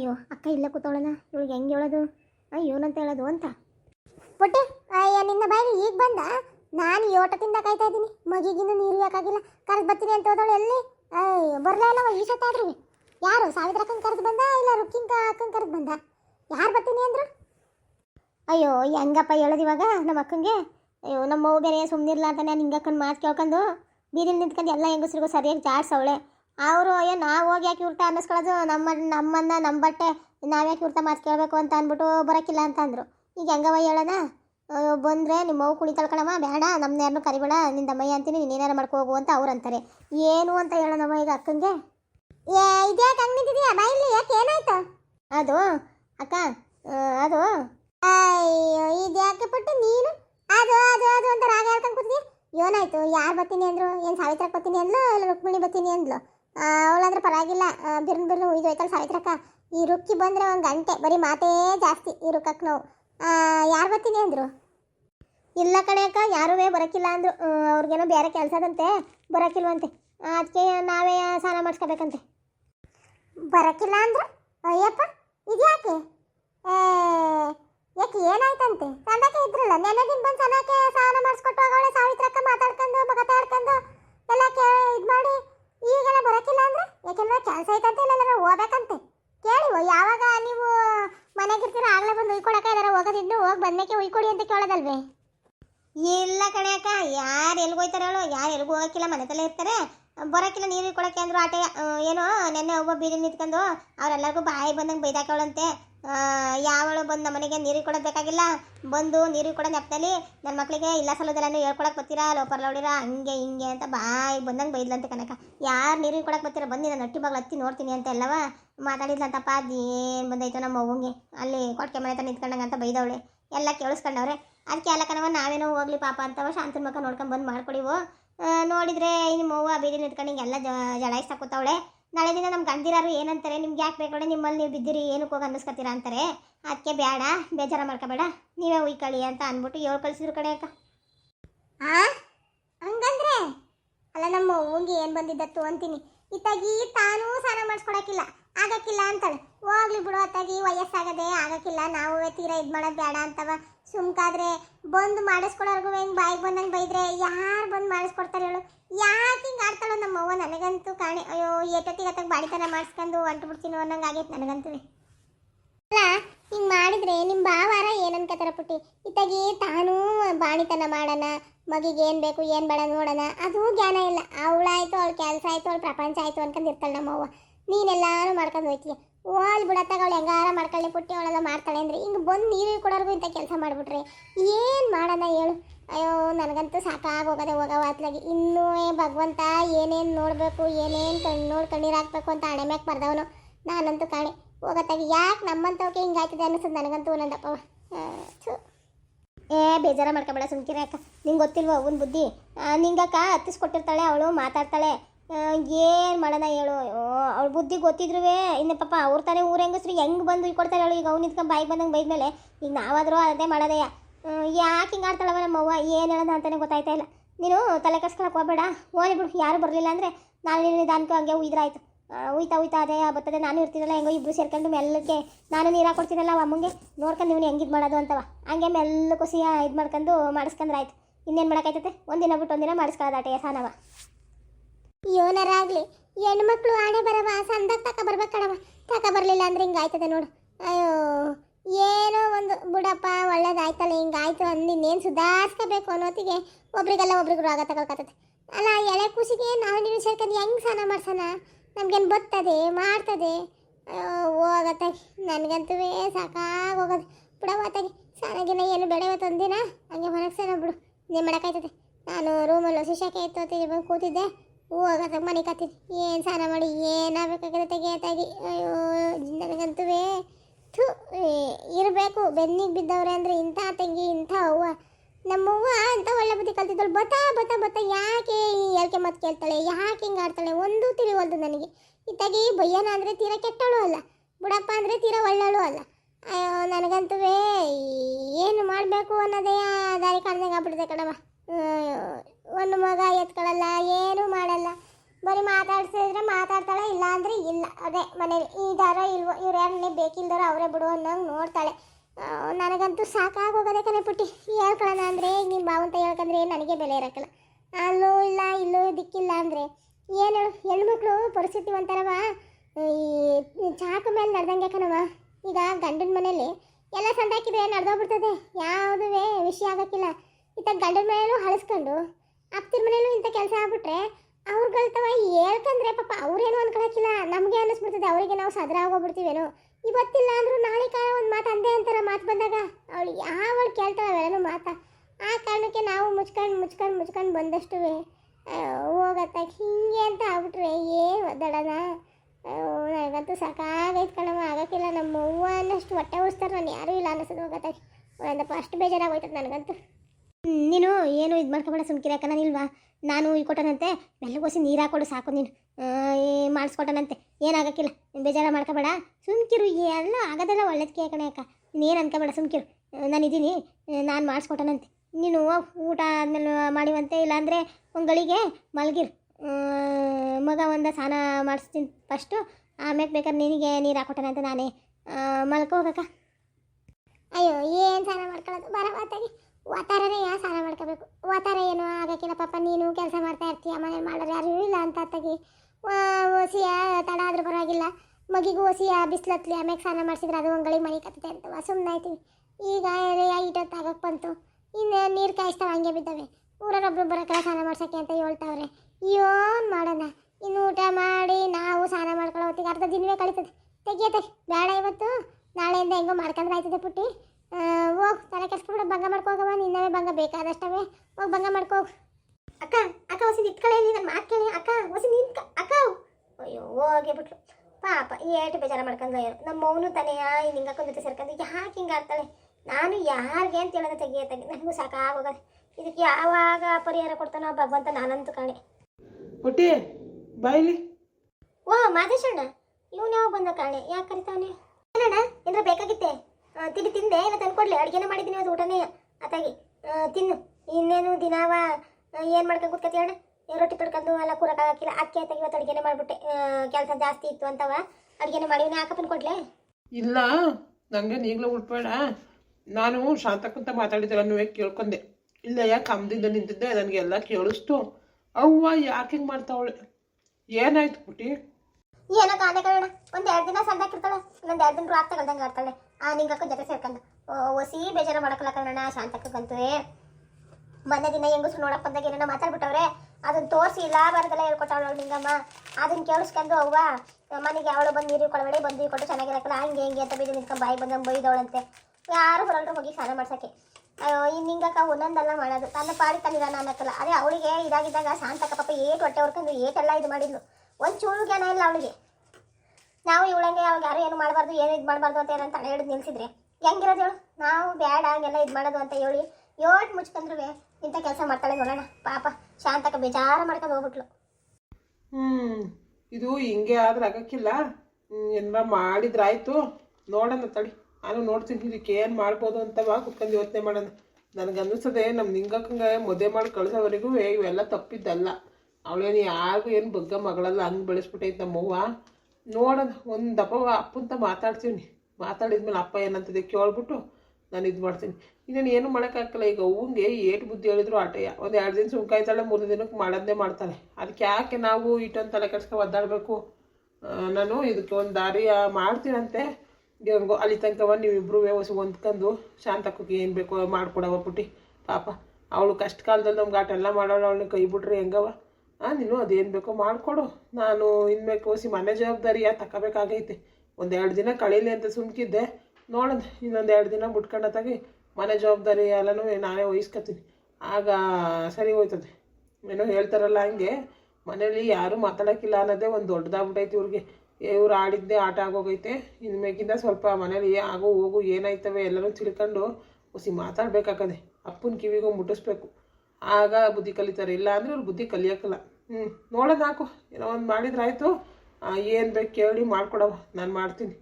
ಅಯ್ಯೋ, ಅಕ್ಕ ಇಲ್ಲೇ ಕೂತವಳನ? ಇವಳಿಗೆ ಹೆಂಗೆ ಹೇಳೋದು? ಅಂತ ಹೇಳೋದು ಅಂತ. ಪುಟ್ಟಿ, ಅಯ್ಯ, ನಿನ್ನ ಬಾಯಿಗೆ ಈಗ ಬಂದ? ನಾನು ಯೋಟದಿಂದ ಕಾಯ್ತಾ ಇದ್ದೀನಿ. ಮಗಿಗಿನ್ನು ನೀರು ಯಾಕಾಗಿಲ್ಲ ಕರೆದು ಬರ್ತೀನಿ ಅಂತ ಹೋದವಳು ಎಲ್ಲಿ? ಅಯ್ಯೋ, ಬರಲೇ ಇಲ್ಲವ ಈ ಸತ್ತಾದ್ರೂ ಯಾರು ಸಾವಿರ ಅಕ್ಕನ ಕರೆದು ಬಂದ ಇಲ್ಲ ರುಕ್ಕಿಂಕ ಅಕ್ಕನ ಕರೆದು ಬಂದ? ಯಾರು ಬರ್ತೀನಿ ಅಂದ್ರು? ಅಯ್ಯೋ ಹೆಂಗಪ್ಪ ಹೇಳೋದು ಇವಾಗ ನಮ್ಮ ಅಕ್ಕಂಗೆ? ಅಯ್ಯೋ, ನಮ್ಮ ಬೇರೆ ಸುಮ್ಮನಿರ್ಲ ಅಂತ ನಾನು ಹಿಂಗೆ ಅಕ್ಕನ ಮಾತು ಕೇಳ್ಕೊಂಡು ಬೀದಿಲಿ ನಿಂತ್ಕೊಂಡು ಎಲ್ಲ ಹೆಂಗಸ್ರಿಗೂ ಸರಿಯಾಗಿ ಜಾಡ್ಸವಳೆ. ಅವರು, ಅಯ್ಯೋ, ನಾವು ಹೋಗಿ ಯಾಕೆ ಉರ್ತಾ ಅನ್ನಿಸ್ಕೊಳ್ಳೋದು? ನಮ್ಮ ನಮ್ಮನ್ನ ನಮ್ಮ ಬಟ್ಟೆ ನಾವು ಯಾಕೆ ಉರ್ತಾ ಮಾತು ಕೇಳಬೇಕು ಅಂತ ಅಂದ್ಬಿಟ್ಟು ಬರೋಕ್ಕಿಲ್ಲ ಅಂತ ಅಂದರು. ಈಗ ಹೆಂಗವ ಹೇಳೋಣ ಬಂದರೆ ನಿಮ್ಮ ಅವ್ವ ಕುಣಿ ತಳ್ಕೊಳಮ್ಮ, ಬೇಡ ನಮ್ಮನ್ನ ಯಾರನ್ನೂ ಕರಿಬೇಡ ನಿನ್ನ ದಮ್ಮಯ್ಯ ಅಂತೀನಿ, ನೀನು ಏನಾರು ಮಾಡ್ಕೊ ಹೋಗು ಅಂತ ಅವ್ರು ಅಂತಾರೆ. ಏನು ಅಂತ ಹೇಳೋಣಮ್ಮ ಈಗ ಅಕ್ಕಂಗೆ ಏ ಇದ್ಯಾಕೆ ಹಂಗೆ ನಿಂತಿದೀಯ? ಬಾಯಿಲಿ ಯಾಕೆ, ಏನಾಯ್ತು? ಅದು, ಅಕ್ಕ ಅದು, ಅಯ್ಯೋ ಇದ್ಯಾಕೆ ಪಟ್ಟು ನೀನು? ಅದು ಅದು ಅದು ಅಂತ ರಾಗ ಹೇಳ್ಕೊಂಡು ಕೂತಿದ್ಯಾ? ಏನಾಯ್ತು? ಯಾರು ಬರ್ತೀನಿ ಅಂದ್ರು? ಏನು ಸಾವಿತ್ರ ಬರ್ತೀನಿ ಅಂದ್ಲು, ಇಲ್ಲ ರುಕ್ಮಿಣಿ ಬರ್ತೀನಿ ಅಂದ್ಲು? ಅವಳಂದ್ರೆ ಪರವಾಗಿಲ್ಲ. ಬಿರ್ನ್ ಬಿರ್ನು ಇದು ಹೋಯ್ತಲ್ಲ ಸಾವಿತ್ರಕ್ಕ. ಈ ರುಕ್ಕಿ ಬಂದರೆ ಒಂದು ಗಂಟೆ ಬರೀ ಮಾತೇ ಜಾಸ್ತಿ ಈ ರುಕ್ಕಕ್ಕೆ ನಾವು. ಯಾರು ಬರ್ತೀನಿ ಅಂದರು? ಇಲ್ಲ ಕಣೆ ಅಕ್ಕ ಯಾರೂ ಬರೋಕ್ಕಿಲ್ಲ ಅಂದರು. ಅವ್ರಿಗೇನೋ ಬೇರೆ ಕೆಲಸದಂತೆ. ಬರೋಕ್ಕಿಲ್ವಂತೆ ಅದಕ್ಕೆ ನಾವೇ ಸ್ನಾನ ಮಾಡಿಸ್ಕೋಬೇಕಂತೆ. ಬರೋಕ್ಕಿಲ್ಲ ಅಂದರು? ಅಯ್ಯಪ್ಪ ಇದ್ಯಾಕೆ? ಏ, ಯಾಕೆ ಏನಾಯ್ತಂತೆ? ತಂದಕ್ಕೆ ಇದ್ರಲ್ಲ ನೆನೆ ದಿನ ಬಂದು ಸಣ್ಣಕ್ಕೆ ಸ್ನಾನ ಮಾಡಿಸ್ಕೊಟ್ಟು ಹೋಗೋಳೆ ಸಾವಿತ್ರಕ್ಕ ಮಾತಾಡ್ಕೊಂಡು ಮಗತ ಆಡ್ಕೊಂಡು ಎಲ್ಲ ಕೇ ಇದು ಮಾಡಿ ಈಗೆಲ್ಲ ಬರೋಕ್ಕಿಲ್ಲ ಅಂದ್ರೆ ಯಾಕೆಂದ್ರೆ ಕೆಲಸ ಐತಂತೆ ಇಲ್ಲ ನಾನು ಹೋಗ್ಬೇಕಂತೆ ಕೇಳಿ ಯಾವಾಗ ನೀವು ಮನೆಗಿರ್ತೀರ ಆಗಲೇ ಬಂದು ಉಯ್ಕೊಳಕ್ಕೆ ಏನಾರ ಹೋಗೋದಿದ್ದು ಹೋಗಿ ಬಂದ್ಮೇಕೆ ಉಯ್ಕೊಡಿ ಅಂತ ಕೇಳೋದಲ್ವೇ ಇಲ್ಲ ಕಣೆ ಅಕ್ಕ. ಯಾರು ಎಲ್ಲಿಗೆ ಹೋಯ್ತಾರೆ ಹೇಳು. ಯಾರು ಎಲ್ಲಿಗೂ ಹೋಗಕ್ಕಿಲ್ಲ ಮನೆ ತಲೆ ಇರ್ತಾರೆ. ಬರೋಕ್ಕಿಲ್ಲ ನೀರು ಇಟ್ಕೊಳಕ್ಕೆ ಅಂದರು ಆಟೆ. ಏನು ನೆನ್ನೆ ಒಬ್ಬ ಬೀದಿ ನಿಂತ್ಕೊಂಡು ಅವರೆಲ್ಲರಿಗೂ ಬಾಯಿ ಬಂದಂಗೆ ಬೈದಾಕವಳಂತೆ. ಯಾವಳು ಬಂದು ನಮ್ಮ ಮನೆಗೆ ನೀರು ಕೊಡೋದು ಬೇಕಾಗಿಲ್ಲ. ಬಂದು ನೀರು ಕೊಡೋ ನೆಪದಲ್ಲಿ ನನ್ನ ಮಕ್ಕಳಿಗೆ ಇಲ್ಲ ಸಲದೆಲ್ಲ ಹೇಳ್ಕೊಳಕ್ಕೆ ಬರ್ತೀರಾ? ಲೋಪರ್ ಲೌಡಿರ ಹಂಗೆ, ಹಿಂಗೆ ಅಂತ ಬಾಯಿ ಬಂದಂಗೆ ಬೈದ್ಲಂತೆ ಕನಕ ಯಾರು ನೀರು ಕೊಡಕ್ಕೆ ಬರ್ತೀರಾ? ಬಂದು ನಾನು ನಟ್ಟಿ ಬಾಗ್ಲು ಹತ್ತಿ ನೋಡ್ತೀನಿ ಅಂತ ಎಲ್ಲವ ಮಾತಾಡಿದ್ಲಂತಪ್ಪ. ಅದೇನು ಬಂದೈತೋ ನಮ್ಮ ಅವ್ವಂಗೆ. ಅಲ್ಲಿ ಕೊಟ್ಕೆ ಮನೆ ಹತ್ರ ನಿಂತ್ಕೊಂಡಂಗೆ ಅಂತ ಬೈದವಳೆ. ಎಲ್ಲ ಕೇಳಿಸ್ಕೊಂಡವ್ರೆ. ಅದಕ್ಕೆ ಎಲ್ಲ ಕಣವ ನಾವೇನೋ ಹೋಗ್ಲಿ ಪಾಪ ಅಂತವ ಶಾಂತನ ಮಕ್ಕ ನೋಡ್ಕೊಂಡು ಬಂದು ಮಾಡ್ಕೊಡಿವು. ನೋಡಿದರೆ ನಿಮ್ಮ ಅವ್ವ ಬೀದಿ ನಿಂತ್ಕೊಂಡು ಹಿಂಗೆಲ್ಲ ಜಡಾಯಿಸ್ತಾ ನಾಳೆ ದಿನ ನಮ್ಮ ಗಂದಿರಾರು ಏನಂತಾರೆ, ನಿಮ್ಗೆ ಯಾಕೆ ಬೇಕು ನಿಮ್ಮಲ್ಲಿ ನೀವು ಬಿದ್ದಿರಿ, ಏನಕ್ಕೆ ಹೋಗಿ ಅನ್ನಿಸ್ಕೊತೀರಾ ಅಂತಾರೆ. ಅದಕ್ಕೆ ಬೇಡ ಬೇಜಾರ ಮಾಡ್ಕೋಬೇಡ, ನೀವೇ ಉಯ್ಕೊಳ್ಳಿ ಅಂತ ಅಂದ್ಬಿಟ್ಟು ಏಳು ಕಳಿಸಿದ್ರು ಕಡೆ ಅಕ್ಕ. ಹಂಗಂದ್ರೆ? ಅಲ್ಲ ನಮ್ಮ ಅವ್ವಂಗೆ ಏನು ಬಂದಿದ್ದತ್ತು ಅಂತೀನಿ. ಇತ್ತಾಗಿ ತಾನೂ ಸ್ನಾನ ಮಾಡಿಸ್ಕೊಡಕ್ಕಿಲ್ಲ. ಆಗಕ್ಕಿಲ್ಲ ಅಂತಾಳೆ. ಹೋಗ್ಲಿ ಬಿಡು ಅತ್ತಾಗಿ, ವಯಸ್ಸಾಗದೆ ಆಗಕ್ಕಿಲ್ಲ. ನಾವು ತೀರಾ ಇದು ಮಾಡೋದು ಬೇಡ ಅಂತವ. ಸುಮ್ಕಾದ್ರೆ ಬಂದು ಮಾಡಿಸ್ಕೊಡೋರ್ಗು ಹೆಂಗೆ ಬಾಯಿಗೆ ಬಂದಂಗೆ ಬೈದ್ರೆ? ಯಾರು ಬಂದು ಮಾಡಿಸ್ಕೊಡ್ತಾರೆ ಹೇಳು. ಯಾಕೆ ಹಿಂಗೆ ಆಡ್ತಾಳೋ ನಮ್ಮವ್ವ ನನಗಂತೂ ಕಾಣೆ ಅಯ್ಯೋ ಎಟ್ಟೊತ್ತಿಗೆ ಅತ್ತಾಗ ಬಾಡಿತನ ಮಾಡಿಸ್ಕೊಂಡು ಹೊಂಟು ಬಿಡ್ತೀನಿ ಅನ್ನಂಗೆ ಆಗೈತೆ ನನಗಂತೂ ಅಲ್ಲ, ಹಿಂಗೆ ಮಾಡಿದ್ರೆ ನಿಮ್ಮ ಭಾವಾರ ಏನು ಅನ್ಕೋತಾರ ಪುಟ್ಟಿ? ಇತ್ತಾಗಿ ತಾನೂ ಬಾಣಿತನ ಮಾಡೋಣ, ಮಗಿಗೆ ಏನು ಬೇಕು ಏನು ಬೇಡ ನೋಡೋಣ. ಅದು ಜ್ಞಾನ ಇಲ್ಲ. ಅವಳಾಯ್ತು, ಅವಳ ಕೆಲಸ ಆಯ್ತು, ಅವಳ ಪ್ರಪಂಚ ಆಯ್ತು ಅನ್ಕೊಂಡಿರ್ತಾಳೆ ನಮ್ಮವ್ವ. ನೀನೆಲ್ಲಾರು ಮಾಡ್ಕೊಂಡು ಹೋಯ್ತೀಯ. ಓಲ್ ಬಿಡತ್ತಾಗ ಅವಳು ಹೆಂಗಾರ ಮಾಡ್ಕೊಳ್ಳಿ ಪುಟ್ಟಿ ಅವಳೆಲ್ಲ ಮಾಡ್ತಾಳೆ ಅಂದ್ರೆ ಹಿಂಗೆ ಬಂದು ನೀರು ಕೊಡೋರ್ಗು ಇಂಥ ಕೆಲಸ ಮಾಡಿಬಿಟ್ರೆ ಏನು ಮಾಡೋಣ ಹೇಳು. ಅಯ್ಯೋ, ನನಗಂತೂ ಸಾಕಾಗಿ ಹೋಗದೆ ಹೋಗವ ಅತ್ಲಾಗಿ. ಇನ್ನೂ ಭಗವಂತ, ಏನೇನು ನೋಡಬೇಕು, ಏನೇನು ಕಣ್ಣು ನೋಡಿ ಕಣ್ಣೀರು ಹಾಕ್ಬೇಕು ಅಂತ ಹಣೆ ಮ್ಯಾಕ್ ಬರ್ದವನು ನಾನಂತೂ ಕಾಣೆ. ಹೋಗತ್ತಾಗಿ, ಯಾಕೆ ನಮ್ಮಂತವಕ್ಕೆ ಹಿಂಗಾಯ್ತದೆ ಅನ್ನಿಸ್ತದೆ ನನಗಂತೂ ಒಂದಪ್ಪ ಏ, ಬೇಜಾರ ಮಾಡ್ಕೊಬೇಡ ಸುಮ್ಕಿರ ಅಕ್ಕ. ನಿಂಗೆ ಗೊತ್ತಿಲ್ವ ಅವನ ಬುದ್ಧಿ? ನಿಂಗಕ್ಕ ಹತ್ತಿಸ್ಕೊಟ್ಟಿರ್ತಾಳೆ, ಅವಳು ಮಾತಾಡ್ತಾಳೆ. ಏನು ಮಾಡೋಣ ಹೇಳು. ಅವ್ಳ ಬುದ್ಧಿ ಗೊತ್ತಿದ್ರು ಇನ್ನು ಪಾಪ ಅವ್ರ ತಾನೇ ಊರ ಹೆಂಗಸ್ರು ಹೆಂಗೆ ಬಂದು ಕೊಡ್ತಾರೆ ಹೇಳು. ಈಗ ಅವ್ನು ನಿಂತ್ಕೊಂಡು ಬಾಯಿ ಬಂದಂಗೆ ಬೈದ್ಮೇಲೆ ಈಗ ನಾವಾದರೂ ಅದೇ ಮಾಡೋದಯ್ಯ ಯಾಕೆ ಹಿಂಗೆ ಆಡ್ತಾಳವ ನಮ್ಮವ್ವ? ಏನು ಹೇಳೋದ ಅಂತಲೇ ಗೊತ್ತಾಯ್ತಾ ಇಲ್ಲ. ನೀನು ತಲೆ ಕಟ್ಸ್ಕೊಳಕ್ಕೆ ಹೋಗಬೇಡ. ಹೋಗಿ ಬಿಡು. ಯಾರು ಬರಲಿಲ್ಲ ಅಂದರೆ ನಾನು ನಿಧಾನಕ್ಕೆ ಹಂಗೆ ಉಯ್ದ್ರಾಯ್ತು. ಉಯ್ತಾ ಉಯ್ತಾ ಅದೇ ಬರ್ತದೆ ನಾನು ಇರ್ತೀನಲ್ಲ, ಹೆಂಗೋ ಇಬ್ಬರು ಸೇರ್ಕೊಂಡು ಮೆಲ್ಲಕ್ಕೆ ನಾನು ನೀರು ಹಾಕೊಡ್ತೀನಲ್ಲ ಅಮ್ಮಂಗೆ. ನೋಡ್ಕೊಂಡು ನೀವು ಹೆಂಗೆ ಇದು ಮಾಡೋದು ಅಂತವ. ಹಂಗೆ ಮೆಲ್ಲ ಕುಸಿಯ ಇದು ಮಾಡ್ಕೊಂಡು ಮಾಡಿಸ್ಕೊಂಡ್ರೆ ಆಯ್ತು ಇನ್ನೇನು ಮಾಡೋಕ್ಕಾಯ್ತದೆ ಒಂದಿನ ಬಿಟ್ಟು ಒಂದಿನ ಮಾಡಿಸ್ಕೊಳ್ಳೋದಾಟೆ ಸಾನವ ಯೋನರಾಗ್ಲಿ. ಹೆಣ್ಮಕ್ಳು ಆಣೆ ಬರವ ಸಂದಾಗ ತಕ ಬರ್ಬೇಕಣವ ಕಣವ ತಕ ಬರಲಿಲ್ಲ ಅಂದ್ರೆ ಹಿಂಗೆ ಆಯ್ತದೆ ನೋಡು. ಅಯ್ಯೋ, ಏನೋ ಒಂದು ಬುಡಪ್ಪ, ಒಳ್ಳೇದಾಯ್ತಲ್ಲ, ಹಿಂಗಾಯ್ತು ಅಂದು ಇನ್ನೇನು ಸುಧಾರಿಸ್ಕೋಬೇಕು ಅನ್ನೋತಿಗೆ ಒಬ್ರಿಗೆಲ್ಲ ಒಬ್ರಿಗೆ ರೋಗ ತಗೊಳ್ಕತ್ತೈತೆ. ಅಲ್ಲ ಎಳೆ ಖುಷಿಗೆ ನಾವು ನೀನು ಸೇರ್ಕೊಂಡು ಹೆಂಗೆ ಸ್ನಾನ ಮಾಡ್ಸೋಣ ನಮ್ಗೇನು ಬರ್ತದೆ, ಮಾಡ್ತದೆ. ಹೋಗತ್ತೆ. ನನಗಂತೂ ಸಾಕಾಗಿ ಹೋಗೋದು ತಗಿ, ಸ್ನಾನಗಿನ ಏನು ಬೆಳೆವತ್ತು ಒಂದಿನ ಹಂಗೆ ಮನಸ್ಸೇನ ಬಿಡು. ನೀನು ಮಾಡೋಕ್ಕಾಯ್ತದೆ ನಾನು ರೂಮಲ್ಲಿ ಶಿಶಾಕೆ ಎತ್ತೋತಿ ಬಂದು ಕೂತಿದ್ದೆ. ಹೋಗತ್ತೆ ಮನೆ ಕತ್ತೀನಿ ಏನು ಸ್ನಾನ ಮಾಡಿ ಏನಾಗಬೇಕಾಗಿದೆ ತೆಗೆಯತಾಗಿ ಅಯ್ಯೋ ನನಗಂತೂ ಥು ಇರಬೇಕು. ಬೆನ್ನಿಗೆ ಬಿದ್ದವ್ರೆ ಅಂದರೆ ಇಂಥ ತಂಗಿ ಇಂಥ ಅವ್ವ. ನಮ್ಮವ್ವ ಅಂತ ಒಳ್ಳೆ ಬುದ್ಧಿ ಕಲ್ತಿದ್ದಳು. ಬತ ಬತ ಬತ ಯಾಕೆ ಈ ಹೇಳ್ಕೆ ಮಾತು ಕೇಳ್ತಾಳೆ? ಯಾಕೆ ಹಿಂಗೆ ಆಡ್ತಾಳೆ? ಒಂದೂ ತಿಳಿವಲ್ದು ನನಗೆ. ಇತ್ತಾಗಿ ಬಯ್ಯನ ಅಂದರೆ ತೀರಾ ಕೆಟ್ಟಳು ಅಲ್ಲ. ಬುಡಪ್ಪ ಅಂದರೆ ತೀರಾ ಒಳ್ಳಳು ಅಲ್ಲ. ಅಯ್ಯೋ ನನಗಂತೂ ಏನು ಮಾಡಬೇಕು ಅನ್ನೋದೇ ದಾರಿ ಕಾಣ್ದಂಗೆ ಕಣವ ಅಯ್ಯೋ, ಒಂದು ಮಗ ಎತ್ಕೊಳ್ಳಲ್ಲ ಏನೂ ಮಾಡಲ್ಲ. ಬರೀ ಮಾತಾಡ್ಸಿದ್ರೆ ಮಾತಾಡ್ತಾಳೆ ಇಲ್ಲ ಅಂದರೆ ಇಲ್ಲ. ಅದೇ ಮನೇಲಿ ಇದಾರೋ ಇಲ್ವೋ, ಇವ್ರು ಯಾರನ್ನೇ ಬೇಕಿಲ್ದಾರೋ ಅವರೇ ಬಿಡು ಅನ್ನೋಂಗೆ ನೋಡ್ತಾಳೆ. ನನಗಂತೂ ಸಾಕಾಗೋಗದೆ ಕಣೆ ಪುಟ್ಟಿ. ಹೇಳ್ಕೊಳ್ಳೋಣ ಅಂದರೆ ನಿಮ್ಮ ಬಾವಂತ ಹೇಳ್ಕಂದ್ರೆ ನನಗೆ ಬೆಲೆ ಇರಕ್ಕಲ್ಲ. ಅಲ್ಲೂ ಇಲ್ಲ, ಇಲ್ಲೂ ದಿಕ್ಕಿಲ್ಲ ಅಂದರೆ ಏನು ಹೆಣ್ಮಕ್ಳು ಪರಿಸ್ಥಿತಿ ಒಂಥರವ? ಈ ಚಾಕು ಮೇಲೆ ನಡೆದಂಗೆ ಕಣವ ಈಗ ಗಂಡನ ಮನೇಲಿ ಎಲ್ಲ ಸಂದಾಕಿದ್ರೆ ನಡೆದೋಗ್ಬಿಡ್ತದೆ. ಯಾವುದೇ ವಿಷಯ ಆಗಕ್ಕಿಲ್ಲ. ಇತ್ತ ಗಂಡನ ಮನೇಲೂ ಹಳಸ್ಕೊಂಡು ಅಪ್ತಿರ ಮನೇಲೂ ಇಂಥ ಕೆಲಸ ಆಗ್ಬಿಟ್ರೆ ಅವ್ರುಗಳ್ತವ ಹೇಳ್ಕಂದ್ರೆ ಪಾಪ ಅವ್ರೇನು ಅನ್ಕೊಳಕ್ಕಿಲ್ಲ ನಮಗೆ ಅನ್ನಿಸ್ಬಿಡ್ತದೆ, ಅವರಿಗೆ ನಾವು ಸದ್ರ ಆಗೋಗ್ಬಿಡ್ತೀವೇನೋ. ಇವತ್ತಿಲ್ಲ ಅಂದರೂ ನಾಳೆ ಕಾಲ ಒಂದು ಮಾತು ಅಂದೇ ಅಂತಾರ ಮಾತು ಬಂದಾಗ. ಅವಳು ಯಾವಳು ಕೇಳ್ತಾಳೆ ಮಾತಾ. ಆ ಕಾರಣಕ್ಕೆ ನಾವು ಮುಚ್ಕೊಂಡು ಮುಚ್ಕೊಂಡು ಮುಚ್ಕೊಂಡು ಬಂದಷ್ಟು ಹೋಗತ್ತ. ಹಿಂಗೆ ಅಂತ ಆಗ್ಬಿಟ್ರೆ ಏನು ಒದ್ದಾಡೋಣ ನನಗಂತೂ ಸಾಕಾಗೈತೆ ಕಣಮ್ಮ ಆಗೋಕ್ಕಿಲ್ಲ ನಮ್ಮ ಅನ್ನಷ್ಟು ಹೊಟ್ಟೆ ಉಳಿಸ್ತಾರೆ ನಾನು ಯಾರೂ ಇಲ್ಲ ಅನ್ನಿಸೋದು ಹೋಗತ್ತಾಗ ಒಂದಪ್ಪ ಅಷ್ಟು ಬೇಜಾರಾಗೋಯ್ತದೆ ನನಗಂತೂ. ನೀನು ಏನು ಇದು ಮಾಡ್ಕೊಬೇಡ ನಿಲ್ವಾ ನಾನು ಈ ಕೊಟ್ಟನಂತೆ ಬೆಲ್ಲಗೋಸಿ ನೀರು ಹಾಕೊಡು ಸಾಕು ನೀನು. ಮಾಡಿಸ್ಕೊಟ್ಟನಂತೆ. ಏನಾಗಕ್ಕಿಲ್ಲ ನೀನ್ ಬೇಜಾರ ಮಾಡ್ಕೋಬೇಡ. ಸುಮ್ಕಿರು ಎಲ್ಲ ಆಗೋದೆಲ್ಲ ಒಳ್ಳೇದಕ್ಕೆ ಕಣೆ ಅಕ್ಕ. ನೀನು ಅನ್ಕೋಬೇಡ, ಸುಮ್ಕಿರು. ನಾನು ಇದ್ದೀನಿ ನಾನು ಮಾಡಿಸ್ಕೊಟ್ಟನಂತೆ. ನೀನು ಊಟ ಆದಮೇಲೆ ಮಾಡಿವಂತೆ, ಇಲ್ಲಾಂದರೆ ಒಂಗಳಿಗೆ ಮಲಗಿರು. ಮಗ ಒಂದು ಸ್ನಾನ ಮಾಡಿಸ್ತೀನಿ ಫಸ್ಟು ಆಮೇಲೆ ಬೇಕಾದ್ರೆ ನಿನಗೆ ನೀರು ಹಾಕೊಟ್ಟನಂತೆ ನಾನೇ. ಮಲ್ಕೋ ಹೋಗಕ್ಕ. ಅಯ್ಯೋ, ಏನು ಸ್ನಾನ ಮಾಡ್ಕೊಳ್ಳೋದು ಬರ ಮಾತಾಗಿ ವಾತಾರನೇ ಯಾ ಸಾಲ ಮಾಡ್ಕೋಬೇಕು? ವಾತಾರ ಏನು ಆಗಕ್ಕಿಲ್ಲ ಪಾಪ, ನೀನು ಕೆಲಸ ಮಾಡ್ತಾ ಇರ್ತೀಯ ಮನೆ ಮಾಡೋರು ಯಾರು ಇಲ್ಲ ಅಂತ ಅತ್ತಾಗಿ. ಓಸಿಯ ತಡ ಆದರೂ ಪರವಾಗಿಲ್ಲ. ಮಗಿಗೂ ಓಸಿಯ ಬಿಸಿಲತ್ಲಿ ಆಮ್ಯಾಗ ಸ್ನಾನ ಮಾಡಿಸಿದ್ರೆ ಅದು ಒಂಗಳಿಗೆ ಮನೆ ಕತ್ತದೆ ಅಂತವ ಸುಮ್ಮನೆ ಆಯ್ತೀವಿ. ಈಗ ಇಟ್ಟೊತ್ತು ಆಗಕ್ಕೆ ಬಂತು. ಇನ್ನು ನೀರು ಕಾಯಿಸ್ತಾವೆ, ಹಂಗೆ ಬಿದ್ದಾವೆ. ಊರೊಬ್ರು ಬರೋಕ್ಕೆಲ್ಲ ಸ್ನಾನ ಮಾಡ್ಸೋಕ್ಕೆ ಅಂತ ಹೇಳ್ತಾವ್ರೆ. ಅಯ್ಯೋ ಮಾಡೋಣ? ಇನ್ನು ಊಟ ಮಾಡಿ ನಾವು ಸ್ನಾನ ಮಾಡ್ಕೊಳ್ಳೋ ಹೊತ್ತಿಗೆ ಅರ್ಧ ದಿನವೇ ಕಳೀತದೆ. ತೆಗಿಯತ್ತೆ. ಬೇಡ ಇವತ್ತು. ನಾಳೆಯಿಂದ ಹೆಂಗೋ ಮಾಡ್ಕೊಂಡ್ರೆ ಆಯ್ತದೆ ಪುಟ್ಟಿ. ಹೋಗ್ ತಲೆ ಕೆಸ್ಕೊಬಿಡ ಭಂಗ ಮಾಡ್ಕೋಗವ ನಿನ್ನವೇ ಭಂಗ ಬೇಕಾದಷ್ಟವೇ. ಹೋಗಿ ಭಂಗ ಮಾಡ್ಕೋ ಅಕ್ಕ ಅಕ್ಕ ಹೊಸ ಇಟ್ಕೊಳ್ಳಿ ನನ್ನ ಮಾತು ಕೇಳಿ ಅಕ್ಕ ಹೊಸ ನಿನ್ ಅಕ್ಕ. ಅಯ್ಯೋ ಹೋಗಿ ಬಿಟ್ಲು. ಪಾಪ ಈ ಏಟು ಬೇಜಾರ ಮಾಡ್ಕೊಂಡು ನಮ್ಮ ಮೌನು ತಾನೆಯ ಈ ನಿಂಗಕ್ಕನ ಜೊತೆ ಸೇರ್ಕೊಂಡು ಯಾಕೆ ಹಿಂಗೆ ಆಗ್ತಾಳೆ? ನಾನು ಯಾರಿಗೆ ಅಂತ ಹೇಳೋದು ತೆಗಿಯ ತೆಗಿ ನನಗೂ ಸಾಕಾಗೋಗದೆ ಇದಕ್ಕೆ ಯಾವಾಗ ಪರಿಹಾರ ಕೊಡ್ತಾನೋ ಭಗವಂತ ನಾನಂತೂ ಕಾಣೆ. ಹುಟ್ಟಿ ಬಾಯ್ಲಿ ಓ ಮಾದೇಶಣ್ಣ ಇವನು ಯಾವಾಗ ಬಂದ ಕಾಣೆ? ಯಾಕೆ ಕರಿತಾನೆ ಏನಣ್ಣ ಏನಾರ ಬೇಕಾಗಿತ್ತೆ? ತಿಂಡಿ ತಿಂದೆ ಇಲ್ಲ ತಂದ್ಕೊಡ್ಲಿ ಅಡುಗೆನೇ ಮಾಡಿದ್ದೀನಿ ಅದು ಊಟನೇ. ಅತ್ತಾಗಿ ತಿನ್ನು. ಇನ್ನೇನು ದಿನಾವ ಏನು ಮಾಡ್ಕೊಂಡು ಕೂತ್ಕತಿ ಅಣ್ಣ ಏ, ರೊಟ್ಟಿ ತೊಡ್ಕೊಂಡು ಎಲ್ಲ ಹಾಕಿಲ್ಲ ಅಕ್ಕಿ ಆತಾಗಿ ಇವತ್ತು ಅಡುಗೆನೇ ಮಾಡಿಬಿಟ್ಟೆ. ಕೆಲಸ ಜಾಸ್ತಿ ಇತ್ತು ಅಂತವ. ಅಡುಗೆನೇ ಮಾಡಿವ್ನಿ ಹಾಕಪ್ಪನ ಕೊಡ್ಲೆ? ಇಲ್ಲ ನನಗೆ ಈಗಲೂ ಉಳ್ಬೇಡ ನಾನು ಶಾಂತಕ್ಕಂತ ಮಾತಾಡಿದ್ರನ್ನು ಕೇಳ್ಕೊಂಡೆ. ಇಲ್ಲ ಯಾಕೆ ಅಮ್ದಿಂದ ನಿಂತಿದ್ದೆ ನನಗೆಲ್ಲ ಕೇಳಿಸ್ತು. ಅವ್ವ ಯಾಕೆ ಹಿಂಗೆ ಮಾಡ್ತಾವಳೆ? ಏನಾಯ್ತು ಪುಟ್ಟಿ? ಏನೋ ಕಾಣೆ ಕಣ ಒಂದು ಎರಡು ದಿನ ಸಂದಾಕಿರ್ತಾಳೆ ಇನ್ನೊಂದು ಎರಡು ದಿನ ರಾತ್ರಿ ತಗೊಳ್ದಂಗೆ ಆಡ್ತಾಳೆ. ನಿಂಗಕ್ಕ ಜೊತೆ ಸೇರ್ಕೊಂಡು. ಒಸಿ ಬೇಜಾರ ಮಾಡಕ್ಕಲ್ಲ ಕಣ ಶಾಂತಕ್ಕಂತೂ ಮೊನ್ನೆ ದಿನ ಹೆಂಗಸು ನೋಡಕ್ ಬಂದಾಗ ಏನೋ ಮಾತಾಡ್ಬಿಟ್ಟವ್ರೆ ಅದನ್ನ ತೋರಿಸಿ ಇಲ್ಲ ಬರದೆಲ್ಲ ಹೇಳ್ಕೊಟ್ಟವಳು ನಿಂಗಮ್ಮ. ಅದನ್ನ ಕೇಳಿಸ್ಕೊಂಡು ಅವ್ವ, ಮನೆಗೆ ಅವಳು ಬಂದು ನೀರು ಕೊಳಬೇಡಿ ಬಂದು ಕೊಟ್ಟು ಚೆನ್ನಾಗಿರಕ್ಕಲ್ಲ ಹಂಗೆ ಹಿಂಗೆ ಅಂತ ಬೀದಿ ನಿಂತ್ಕೊಂಡು ಬಾಯಿ ಬಂದಂಗೆ ಬೈದವಳಂತೆ. ಯಾರು ಬರಲ್ರು ಹೋಗಿ ಸ್ನಾನ ಮಾಡ್ಸಕ್ಕೆ. ಈ ನಿಂಗಕ್ಕ ಒಂದೊಂದೆಲ್ಲ ಮಾಡೋದು. ತನ್ನ ಪಾಡಿ ತನ್ನಿದಾನ ಅನ್ನಕ್ಕಲ್ಲ ಅದೇ ಅವಳಿಗೆ ಇದಾಗಿದ್ದಾಗ ಶಾಂತಕ್ಕ ಪಾಪ ಏಟ್ ಹೊಟ್ಟೆ ಹೊರ್ಕೊಂಡು ಏಟೆಲ್ಲ ಇದು ಮಾಡಿದ್ಲು. ಒಂದು ಚೂರು ಜ್ಞಾನ ಇಲ್ಲ ಅವಳಿಗೆ. ನಾವು ಇವಳಂಗೆ ಅವಾಗ ಯಾರು ಏನು ಮಾಡಬಾರ್ದು, ಏನು ಇದು ಮಾಡಬಾರ್ದು ಅಂತ ಏನಂತ ಹೇಳಿದ್ ಹಿಡಿದು ನಿಲ್ಸಿದ್ರೆ ಹೆಂಗಿರೋದು ಹೇಳು? ನಾವು ಬ್ಯಾಡ ಹಂಗೆಲ್ಲ ಇದು ಮಾಡೋದು ಅಂತ ಹೇಳಿ ಯೋಟ್ ಮುಚ್ಕೊಂಡ್ರು ಇಂಥ ಕೆಲಸ ಮಾಡ್ತಾಳೆ ನೋಡೋಣ. ಪಾಪ ಶಾಂತಕ ಬೇಜಾರ ಮಾಡ್ಕೊಂಡು ಹೋಗ್ಬಿಟ್ಲು. ಹ್ಞೂ ಇದು ಹಿಂಗೆ ಆದ್ರೆ ಆಗಕ್ಕಿಲ್ಲ. ಏನಾರ ಮಾಡಿದ್ರಾಯ್ತು ನೋಡೋಣ ತಡಿ. ನಾನು ನೋಡ್ತೀನಿ ಇದಕ್ಕೆ ಏನು ಮಾಡ್ಬೋದು ಅಂತ ಬಾ ಕುತ್ಕೊಂಡು ಯೋಚನೆ ಮಾಡೋಣ. ನನಗೆ ಅನ್ನಿಸ್ತದೆ ನಮ್ಮ ನಿಂಗಕ್ಕಂಗೆ ಮದುವೆ ಮಾಡಿ ಕಳ್ಸೋವರೆಗೂ ಇವೆಲ್ಲ ತಪ್ಪಿದ್ದಲ್ಲ. ಅವಳೇನು ಯಾರಿಗೂ ಏನು ಬಗ್ಗ ಮಗಳಲ್ಲ, ಹಂಗೆ ಬೆಳೆಸ್ಬಿಟ್ಟೈತೆ ನಮ್ಮವ್ವ. ನೋಡೋಣ ಒಂದು ದಪ್ಪ ಅಪ್ಪಂತ ಮಾತಾಡ್ತೀವಿ ಮಾತಾಡಿದ್ಮೇಲೆ ಅಪ್ಪ ಏನಂತದೆ ಕೇಳ್ಬಿಟ್ಟು ನಾನು ಇದು ಮಾಡ್ತೀನಿ. ಇನ್ನೇನು ಏನು ಮಾಡೋಕ್ಕಾಗಲ್ಲ, ಈಗ ಅವ್ವಂಗೆ ಏಟು ಬುದ್ಧಿ ಹೇಳಿದ್ರು ಆಟಯ್ಯ. ಒಂದು ಎರಡು ದಿನ ಸುಮ್ಕಾಯ್ತಾಳೆ ಮೂರು ದಿನಕ್ಕೆ ಮಾಡೋದೇ ಮಾಡ್ತಾಳೆ. ಅದಕ್ಕೆ ಯಾಕೆ ನಾವು ಇಟ್ಟೊಂದು ತಲೆ ಕೆಡ್ಸ್ಕೊಂಡು ಒದ್ದಾಡಬೇಕು? ನಾನು ಇದಕ್ಕೆ ಒಂದು ದಾರಿ ಮಾಡ್ತೀನಂತೆ. ಹೆಂಗೋ, ಅಲ್ಲಿ ತನಕವ ನೀವಿಬ್ಬರು ವ್ಯವಸ್ಥೆ ಹೊಂದ್ಕೊಂಡು ಕುಕ್ಕಿ ಏನು ಬೇಕೋ ಮಾಡ್ಕೊಡವ ಪುಟ್ಟಿ ಪಾಪ, ಅವಳು ಕಷ್ಟ ಕಾಲದಲ್ಲಿ ನಮ್ಗೆ ಆಟೆಲ್ಲ ಮಾಡೋಳು ಅವಳನ್ನ ಕೈ ಬಿಟ್ರೆ ಹೆಂಗವ? ನೀನು ಅದೇನು ಬೇಕೋ ಮಾಡಿಕೊಡು. ನಾನು ಇನ್ಮೇಲೆ ಕೋಸಿ ಮನೆ ಜವಾಬ್ದಾರಿ ಯಾ ತಗೋಬೇಕಾಗೈತೆ ಒಂದು ಎರಡು ದಿನ ಕಳೀಲಿ ಅಂತ ಸುಮ್ಕಿದ್ದೆ. ನೋಡೋಣ, ಇನ್ನೊಂದು ಎರಡು ದಿನ ಬಿಟ್ಕೊಂಡತ್ತಾಗಿ ಮನೆ ಜವಾಬ್ದಾರಿ ಎಲ್ಲನೂ ನಾನೇ ವಹಿಸ್ಕೊತೀನಿ ಆಗ ಸರಿ ಹೋಯ್ತದೆ. ಏನೋ ಹೇಳ್ತಾರಲ್ಲ ಹಂಗೆ, ಮನೇಲಿ ಯಾರೂ ಮಾತಾಡೋಕ್ಕಿಲ್ಲ ಅನ್ನೋದೇ ಒಂದು ದೊಡ್ಡದಾಗ್ಬಿಟ್ಟೈತೆ ಇವ್ರಿಗೆ. ಇವ್ರು ಆಡಿದ್ದೇ ಆಟ ಆಗೋಗೈತೆ. ಇನ್ಮೇಕಿಂದ ಸ್ವಲ್ಪ ಮನೇಲಿ ಆಗೋ ಹೋಗು ಏನಾಯ್ತವೆ ಎಲ್ಲರೂ ತಿಳ್ಕೊಂಡು ಹೊಸಿ ಮಾತಾಡ್ಬೇಕಾಗದೆ. ಅಪ್ಪನ ಕಿವಿಗೂ ಮುಟ್ಟಿಸ್ಬೇಕು. ಆಗ ಬುದ್ಧಿ ಕಲಿತಾರೆ. ಇಲ್ಲ ಅಂದರೆ ಅವ್ರು ಬುದ್ಧಿ ಕಲಿಯೋಕ್ಕಲ್ಲ ಹ್ಞೂ ನೋಡೋದ್ ಹಾಕು. ಏನೋ ಒಂದು ಮಾಡಿದ್ರಾಯ್ತು ಏನು ಬೇಕು ಕೇಳಿ ಮಾಡ್ಕೊಡವ ನಾನು ಮಾಡ್ತೀನಿ.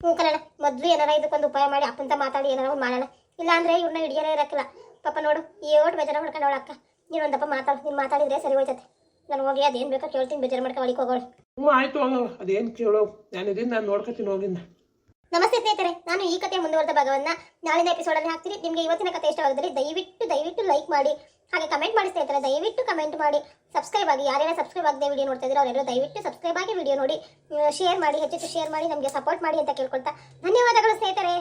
ಹ್ಞೂ ಕನ್ನಡ ಮೊದಲು ಏನಾರ ಇದಕ್ಕೊಂದು ಉಪಾಯ ಮಾಡಿ ಅಪ್ಪಂತ ಮಾತಾಡಿ ಏನಾರ ಒಂದು ಮಾಡೋಣ. ಇಲ್ಲ ಅಂದ್ರೆ ಇವ್ರನ್ನ ಹಿಡಿಯೋನೇ ಇರಕ್ಕಿಲ್ಲ. ಪಾಪ ನೋಡು ಏಟ್ ಬೇಜಾರ ಮಾಡ್ಕೊಂಡು ಅಕ್ಕ. ನೀನು ಒಂದಪ್ಪ ಮಾತಾಡು ನೀನು ಮಾತಾಡಿದ್ರೆ ಸರಿ ಹೋಯ್ತದೆ ನಾನು ಹೋಗಿ ಅದೇನು ಬೇಕೋ ಕೇಳ್ತೀನಿ ಬೇಜಾರ ಮಾಡ್ಕೊಂಡು ಒಳಗೆ ಹೋಗೋಳು. ಹ್ಞೂ ಆಯಿತು ಅದೇನು ಕೇಳೋ ನಾನು ಇದನ್ನು ನಾನು ನೋಡ್ಕೊತೀನಿ ಹೋಗಿಂದ ನಮಸ್ತೆ ಸ್ನೇಹಿತರೆ, ನಾನು ಈ ಕಥೆಯ ಮುಂದುವರೆದ ಭಾಗವನ್ನ ನಾಳಿನ ಎಪಿಸೋಡಲ್ಲಿ ಹಾಕ್ತೀನಿ. ನಿಮಗೆ ಇವತ್ತಿನ ಕಥೆ ಇಷ್ಟವಾಗಿದ್ದರೆ ದಯವಿಟ್ಟು ದಯವಿಟ್ಟು ಲೈಕ್ ಮಾಡಿ, ಹಾಗೆ ಕಮೆಂಟ್ ಮಾಡಿ ಸ್ನೇಹಿತರೆ, ದಯವಿಟ್ಟು ಕಮೆಂಟ್ ಮಾಡಿ. ಸಬ್ಸ್ಕ್ರೈಬ್ ಆಗಿ, ಯಾರ್ಯಾರು ಸಬ್ಸ್ಕ್ರೈಬ್ ಆಗದೆ ವಿಡಿಯೋ ನೋಡ್ತಾ ಇದ್ರೆ ಅವರೆಲ್ಲರೂ ದಯವಿಟ್ಟು ಸಬ್ಸ್ಕ್ರೈಬ್ ಆಗಿ ವಿಡಿಯೋ ನೋಡಿ ಶೇರ್ ಮಾಡಿ, ಹೆಚ್ಚೆಚ್ಚು ಶೇರ್ ಮಾಡಿ, ನಮಗೆ ಸಪೋರ್ಟ್ ಮಾಡಿ ಅಂತ ಕೇಳ್ಕೊಳ್ತಾ ಧನ್ಯವಾದಗಳು ಸ್ನೇಹಿತರೆ.